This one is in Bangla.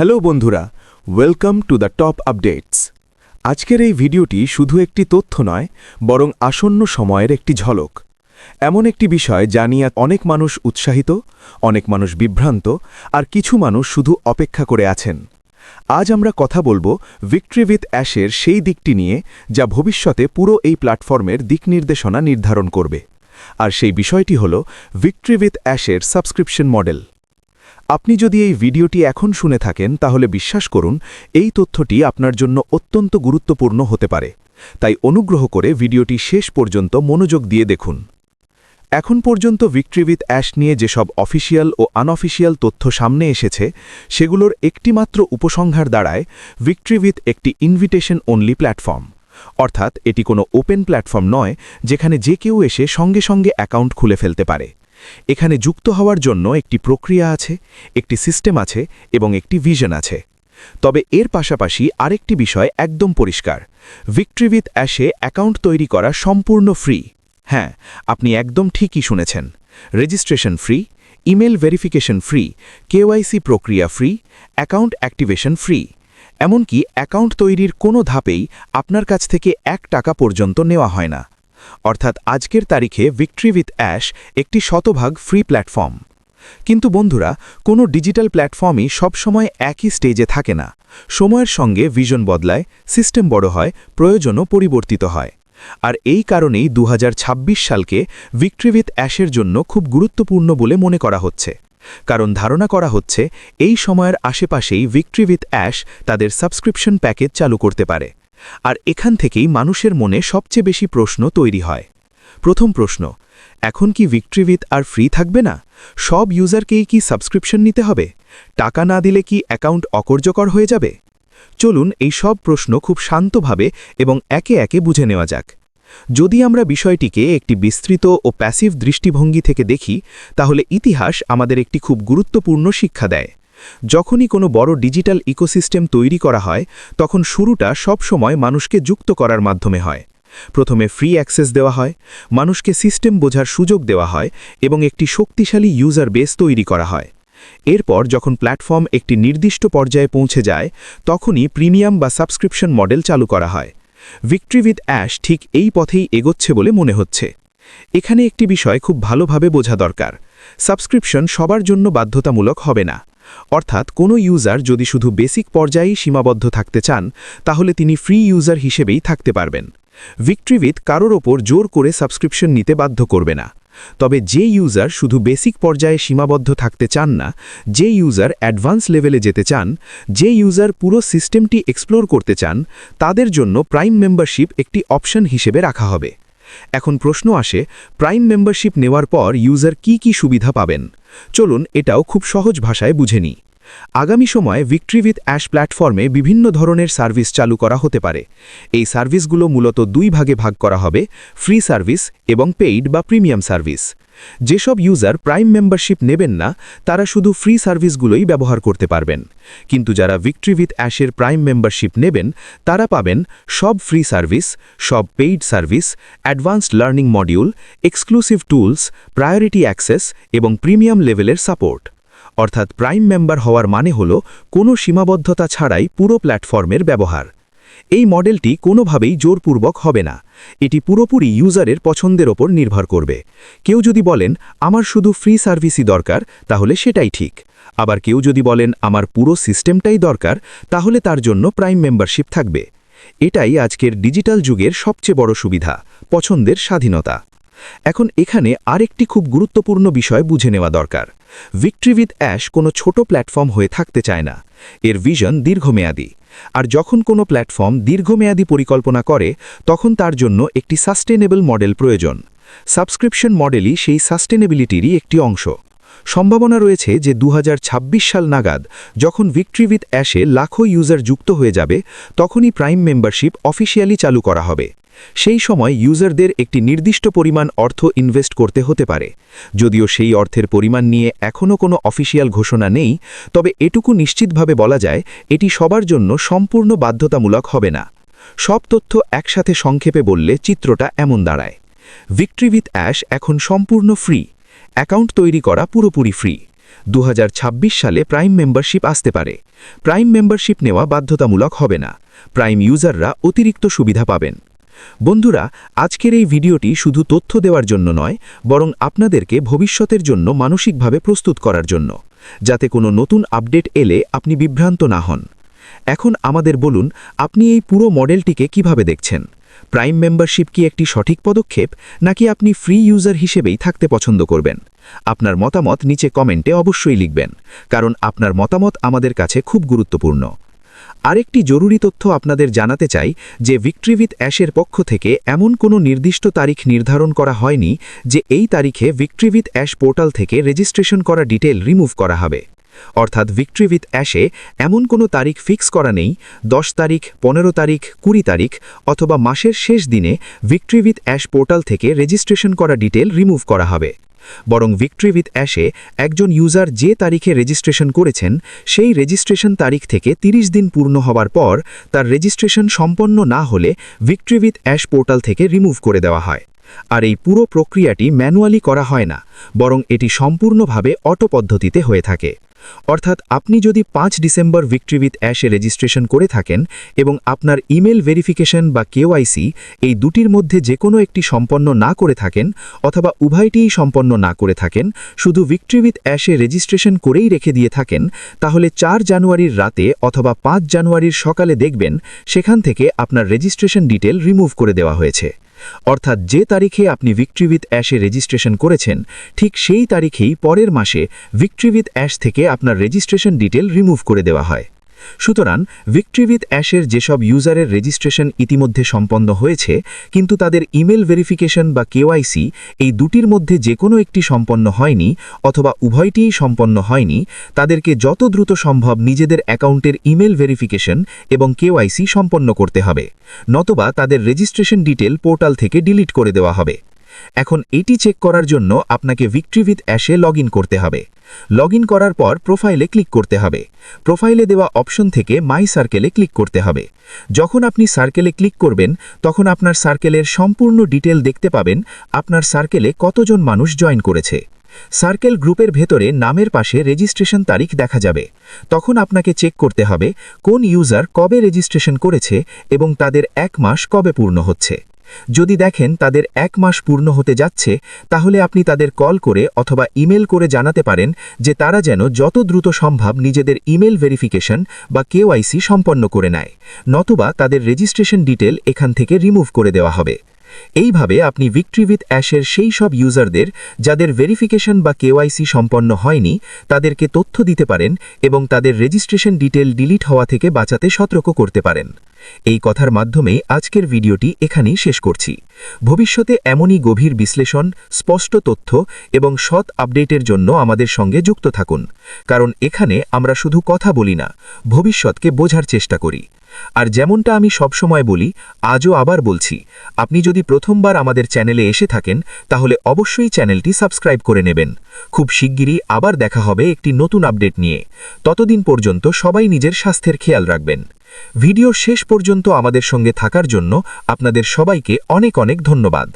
হ্যালো বন্ধুরা welcome to the top updates আজকের এই ভিডিওটি শুধু একটি তথ্য নয়, বরং আসন্ন সময়ের একটি ঝলক। এমন একটি বিষয় যা নিয়ে অনেক মানুষ উৎসাহিত, অনেক মানুষ বিভ্রান্ত, আর কিছু মানুষ শুধু অপেক্ষা করে আছেন। আজ আমরা কথা বলব ভিক্টরি উইথ অ্যাশের সেই দিকটি নিয়ে, যা ভবিষ্যতে পুরো এই প্ল্যাটফর্মের দিক নির্দেশনা নির্ধারণ করবে। আর সেই বিষয়টি হল ভিক্টরি উইথ অ্যাশের সাবস্ক্রিপশন মডেল আপনি যদি এই ভিডিওটি এখন শুনে থাকেন, তাহলে বিশ্বাস করুন, এই তথ্যটি আপনার জন্য অত্যন্ত গুরুত্বপূর্ণ হতে পারে। তাই অনুগ্রহ করে ভিডিওটি শেষ পর্যন্ত মনোযোগ দিয়ে দেখুন। এখন পর্যন্ত ভিক্টরি উইথ অ্যাশ নিয়ে যেসব অফিসিয়াল ও আনঅফিসিয়াল তথ্য সামনে এসেছে, সেগুলোর একটিমাত্র উপসংহার দ্বারায় ভিক্টরি উইথ একটি ইনভিটেশন অনলি প্ল্যাটফর্ম অর্থাৎ এটি কোনো ওপেন প্ল্যাটফর্ম নয়, যেখানে যে কেউ এসে সঙ্গে সঙ্গে অ্যাকাউন্ট খুলে ফেলতে পারে। এখানে যুক্ত হওয়ার জন্য একটি প্রক্রিয়া আছে, একটি সিস্টেম আছে এবং একটি ভিশন আছে। তবে এর পাশাপাশি আরেকটি বিষয় একদম পরিষ্কার। ভিক্টরি উইথ অ্যাশে অ্যাকাউন্ট তৈরি করা সম্পূর্ণ ফ্রি হ্যাঁ আপনি একদম ঠিকই শুনেছেন। Registration free email verification free KYC প্রক্রিয়া ফ্রি অ্যাকাউন্ট অ্যাক্টিভেশন ফ্রি এমনকি অ্যাকাউন্ট তৈরির কোনো ধাপেই আপনার কাছ থেকে এক টাকা পর্যন্ত নেওয়া হয় না। অর্থাৎ আজকের তারিখে ভিক্টরি উইথ অ্যাশ একটি শতভাগ ফ্রি প্ল্যাটফর্ম কিন্তু বন্ধুরা, কোনো ডিজিটাল প্ল্যাটফর্মই সবসময় একই স্টেজে থাকে না। সময়ের সঙ্গে ভিশন বদলায় সিস্টেম বড় হয়, প্রয়োজনও পরিবর্তিত হয়। আর এই কারণেই দু হাজার ছাব্বিশ সালকে ভিক্টরি উইথ অ্যাশের জন্য খুব গুরুত্বপূর্ণ বলে মনে করা হচ্ছে। কারণ ধারণা করা হচ্ছে, এই সময়ের আশেপাশেই ভিক্টরি উইথ অ্যাশ তাদের সাবস্ক্রিপশন প্যাকেজ চালু করতে পারে। আর এখান থেকেই মানুষের মনে সবচেয়ে বেশি প্রশ্ন তৈরি হয়। প্রথম প্রশ্ন, এখন কি ভিক্টরি উইথ আর ফ্রি থাকবে না? সব ইউজারকেই কি সাবস্ক্রিপশন নিতে হবে? টাকা না দিলে কি অ্যাকাউন্ট অকর্যকর হয়ে যাবে? চলুন এই সব প্রশ্ন খুব শান্তভাবে এবং একে একে বুঝে নেওয়া যাক। যদি আমরা বিষয়টিকে একটি বিস্তৃত ও প্যাসিভ দৃষ্টিভঙ্গি থেকে দেখি, তাহলে ইতিহাস আমাদের একটি খুব গুরুত্বপূর্ণ শিক্ষা দেয়। যখনই কোনো বড় ডিজিটাল ইকোসিস্টেম তৈরি করা হয়, তখন শুরুটা সবসময় মানুষকে যুক্ত করার মাধ্যমে হয়। প্রথমে ফ্রি অ্যাক্সেস দেওয়া হয়, মানুষকে সিস্টেম বোঝার সুযোগ দেওয়া হয় এবং একটি শক্তিশালী ইউজার বেস তৈরি করা হয়। এরপর যখন প্ল্যাটফর্ম একটি নির্দিষ্ট পর্যায়ে পৌঁছে যায়, তখনই প্রিমিয়াম বা সাবস্ক্রিপশন মডেল চালু করা হয়। ভিক্টরি উইথ অ্যাশ ঠিক এই পথেই এগোচ্ছে বলে মনে হচ্ছে। এখানে একটি বিষয় খুব ভালোভাবে বোঝা দরকার। সাবস্ক্রিপশন সবার জন্য বাধ্যতামূলক হবে না। অর্থাৎ কোনো ইউজার যদি শুধু বেসিক পর্যায়েই সীমাবদ্ধ থাকতে চান, তাহলে তিনি ফ্রি ইউজার হিসেবেই থাকতে পারবেন। ভিক্ট্রিভিত কারোর ওপর জোর করে সাবস্ক্রিপশন নিতে বাধ্য করবে না। তবে যে ইউজার শুধু বেসিক পর্যায়ে সীমাবদ্ধ থাকতে চান না, যে ইউজার অ্যাডভান্স লেভেলে যেতে চান, যে ইউজার পুরো সিস্টেমটি এক্সপ্লোর করতে চান, তাদের জন্য প্রাইম মেম্বারশিপ একটি অপশন হিসেবে রাখা হবে। এখন প্রশ্ন আসে, প্রাইম মেম্বারশিপ নেওয়ার পর ইউজার কি কি সুবিধা পাবেন? চলুন এটাও খুব সহজ ভাষায় বুঝে নিই। আগামী সময়ে ভিক্টরি উইথ অ্যাশ প্ল্যাটফর্মে বিভিন্ন ধরনের সার্ভিস চালু করা হতে পারে। এই সার্ভিসগুলো মূলত দুই ভাগে ভাগ করা হবে, ফ্রি সার্ভিস এবং পেইড বা প্রিমিয়াম সার্ভিস। যেসব ইউজার প্রাইম মেম্বারশিপ নেবেন না, তারা শুধু ফ্রি সার্ভিসগুলোই ব্যবহার করতে পারবেন। কিন্তু যারা ভিক্টরি উইথ অ্যাশের প্রাইম মেম্বারশিপ নেবেন, তারা পাবেন সব ফ্রি সার্ভিস, সব paid service, advanced learning module, exclusive tools, priority access এবং প্রিমিয়াম লেভেলের সাপোর্ট। অর্থাৎ প্রাইম মেম্বার হওয়ার মানে হল কোনো সীমাবদ্ধতা ছাড়াই পুরো প্ল্যাটফর্মের ব্যবহার। এই মডেলটি কোনোভাবেই জোরপূর্বক হবে না। এটি পুরোপুরি ইউজারের পছন্দের ওপর নির্ভর করবে। কেউ যদি বলেন, আমার শুধু ফ্রি সার্ভিসই দরকার তাহলে সেটাই ঠিক। আবার কেউ যদি বলেন, আমার পুরো সিস্টেমটাই দরকার তাহলে তার জন্য প্রাইম মেম্বারশিপ থাকবে। এটাই আজকের ডিজিটাল যুগের সবচেয়ে বড় সুবিধা, পছন্দের স্বাধীনতা। এখন এখানে আরেকটি খুব গুরুত্বপূর্ণ বিষয় বুঝে নেওয়া দরকার। ভিক্টরি উইথ অ্যাশ কোনো ছোট প্ল্যাটফর্ম হয়ে থাকতে চায় না। এর ভিশন দীর্ঘমেয়াদী। আর যখন কোনো প্ল্যাটফর্ম দীর্ঘমেয়াদী পরিকল্পনা করে, তখন তার জন্য একটি সাস্টেনেবল মডেল প্রয়োজন। সাবস্ক্রিপশন মডেলই সেই সাস্টেনেবিলিটিরই একটি অংশ। সম্ভাবনা রয়েছে যে দু হাজার ছাব্বিশ সাল নাগাদ, যখন ভিক্টরি উইথ অ্যাশে লাখো ইউজার যুক্ত হয়ে যাবে, তখনই প্রাইম মেম্বারশিপ অফিসিয়ালি চালু করা হবে। সেই সময় ইউজারদের একটি নির্দিষ্ট পরিমাণ অর্থ ইনভেস্ট করতে হতে পারে। যদিও সেই অর্থের পরিমাণ নিয়ে এখনও কোনো অফিসিয়াল ঘোষণা নেই, তবে এটুকু নিশ্চিতভাবে বলা যায়, এটি সবার জন্য সম্পূর্ণ বাধ্যতামূলক হবে না। সব তথ্য একসাথে সংক্ষেপে বললে চিত্রটা এমন দাঁড়ায়। ভিক্টরি উইথ অ্যাশ এখন সম্পূর্ণ ফ্রি। অ্যাকাউন্ট তৈরি করা পুরোপুরি ফ্রি। দু হাজার ছাব্বিশ সালে প্রাইম মেম্বারশিপ আসতে পারে। প্রাইম মেম্বারশিপ নেওয়া বাধ্যতামূলক হবে না। প্রাইম ইউজাররা অতিরিক্ত সুবিধা পাবেন। বন্ধুরা, আজকের এই ভিডিওটি শুধু তথ্য দেওয়ার জন্য নয়, বরং আপনাদেরকে ভবিষ্যতের জন্য মানসিকভাবে প্রস্তুত করার জন্য, যাতে কোনো নতুন আপডেট এলে আপনি বিভ্রান্ত না হন। এখন আমাদের বলুন, আপনি এই পুরো মডেলটিকে কীভাবে দেখছেন? প্রাইম মেম্বারশিপ কি একটি সঠিক পদক্ষেপ, নাকি আপনি ফ্রি ইউজার হিসেবেই থাকতে পছন্দ করবেন? আপনার মতামত নিচে কমেন্টে অবশ্যই লিখবেন, কারণ আপনার মতামত আমাদের কাছে খুব গুরুত্বপূর্ণ। আরেকটি জরুরি তথ্য আপনাদের জানাতে চাই যে ভিক্ট্রিভিথ অ্যাশের পক্ষ থেকে এমন কোনো নির্দিষ্ট তারিখ নির্ধারণ করা হয়নি যে এই তারিখে ভিক্ট্রিভিথ অ্যাশ পোর্টাল থেকে রেজিস্ট্রেশন করা ডিটেল রিমুভ করা হবে। অর্থাৎ ভিক্ট্রিভিথ অ্যাশে এমন কোনো তারিখ ফিক্স করা নেই, দশ তারিখ, পনেরো তারিখ, কুড়ি তারিখ অথবা মাসের শেষ দিনে ভিক্ট্রিভিথ অ্যাশ পোর্টাল থেকে রেজিস্ট্রেশন করা ডিটেল রিমুভ করা হবে। বরং ভিক্ট্রিভিথ অ্যাশে একজন ইউজার যে তারিখে রেজিস্ট্রেশন করেছেন, সেই রেজিস্ট্রেশন তারিখ থেকে ৩০ দিন পূর্ণ হওয়ার পর তার রেজিস্ট্রেশন সম্পন্ন না হলে ভিক্ট্রিভিথ অ্যাশ পোর্টাল থেকে রিমুভ করে দেওয়া হয়। আর এই পুরো প্রক্রিয়াটি ম্যানুয়ালি করা হয় না, বরং এটি সম্পূর্ণভাবে অটো পদ্ধতিতে হয়ে থাকে। অর্থাৎ আপনি যদি পাঁচ ডিসেম্বর ভিক্ট্রিভিথ অ্যাশে রেজিস্ট্রেশন করে থাকেন এবং আপনার ইমেল ভেরিফিকেশন বা কেওআইসি এই দুটির মধ্যে যে কোনো একটি সম্পন্ন না করে থাকেন অথবা উভয়টিই সম্পন্ন না করে থাকেন, শুধু ভিক্ট্রিভিথ অ্যাশে রেজিস্ট্রেশন করেই রেখে দিয়ে থাকেন, তাহলে চার জানুয়ারির রাতে অথবা পাঁচ জানুয়ারির সকালে দেখবেন সেখান থেকে আপনার রেজিস্ট্রেশন ডিটেল রিমুভ করে দেওয়া হয়েছে। অর্থাৎ যে তারিখে আপনি ভিক্ট্রিভিথ অ্যাশে রেজিস্ট্রেশন করেছেন, ঠিক সেই তারিখেই পরের মাসে ভিক্ট্রিভিথ অ্যাশ থেকে আপনার রেজিস্ট্রেশন ডিটেল রিমুভ করে দেওয়া হয়। সুতরাং ভিক্ট্রিভিথ অ্যাশের যেসব ইউজারের রেজিস্ট্রেশন ইতিমধ্যে সম্পন্ন হয়েছে, কিন্তু তাদের ইমেল ভেরিফিকেশন বা কেওয়াইসি এই দুটির মধ্যে যে কোনো একটি সম্পন্ন হয়নি অথবা উভয়টিই সম্পন্ন হয়নি, তাদেরকে যত দ্রুত সম্ভব নিজেদের অ্যাকাউন্টের ইমেল ভেরিফিকেশন এবং কেওয়াইসি সম্পন্ন করতে হবে, নতবা তাদের রেজিস্ট্রেশন ডিটেল পোর্টাল থেকে ডিলিট করে দেওয়া হবে। এখন এটি চেক করার জন্য আপনাকে ভিক্ট্রিভিথ অ্যাশে লগ করতে হবে। লগ করার পর প্রোফাইলে ক্লিক করতে হবে। প্রোফাইলে দেওয়া অপশন থেকে মাই সার্কেলে ক্লিক করতে হবে। যখন আপনি সার্কেলে ক্লিক করবেন, তখন আপনার সার্কেলের সম্পূর্ণ ডিটেল দেখতে পাবেন, আপনার সার্কেলে কতজন মানুষ জয়েন করেছে। সার্কেল গ্রুপের ভেতরে নামের পাশে রেজিস্ট্রেশন তারিখ দেখা যাবে। তখন আপনাকে চেক করতে হবে কোন ইউজার কবে রেজিস্ট্রেশন করেছে এবং তাদের এক মাস কবে পূর্ণ হচ্ছে। যদি দেখেন তাদের এক মাস পূর্ণ হতে যাচ্ছে, তাহলে আপনি তাদের কল করে অথবা ইমেল করে জানাতে পারেন যে তারা যেন যত দ্রুত সম্ভব নিজেদের ইমেল ভেরিফিকেশন বা কেওআইসি সম্পন্ন করে নেয়, নতুবা তাদের রেজিস্ট্রেশন ডিটেল এখান থেকে রিমুভ করে দেওয়া হবে। এইভাবে আপনি ভিক্ট্রিভিথ অ্যাশের সেই সব ইউজারদের যাদের ভেরিফিকেশন বা কেওআইসি সম্পন্ন হয়নি, তাদেরকে তথ্য দিতে পারেন এবং তাদের রেজিস্ট্রেশন ডিটেল ডিলিট হওয়া থেকে বাঁচাতে সতর্ক করতে পারেন। এই কথার মাধ্যমে আজকের ভিডিওটি এখানেই শেষ করছি। ভবিষ্যতে এমনই গভীর বিশ্লেষণ, স্পষ্ট তথ্য এবং সৎ আপডেটের জন্য আমাদের সঙ্গে যুক্ত থাকুন। কারণ এখানে আমরা শুধু কথা বলি না, ভবিষ্যৎকে বোঝার চেষ্টা করি। আর যেমনটা আমি সবসময় বলি, আজও আবার বলছি, আপনি যদি প্রথমবার আমাদের চ্যানেলে এসে থাকেন, তাহলে অবশ্যই চ্যানেলটি সাবস্ক্রাইব করে নেবেন। খুব শিগগিরই আবার দেখা হবে একটি নতুন আপডেট নিয়ে। ততদিন পর্যন্ত সবাই নিজের স্বাস্থ্যের খেয়াল রাখবেন। ভিডিও শেষ পর্যন্ত আমাদের সঙ্গে থাকার জন্য আপনাদের সবাইকে অনেক অনেক ধন্যবাদ।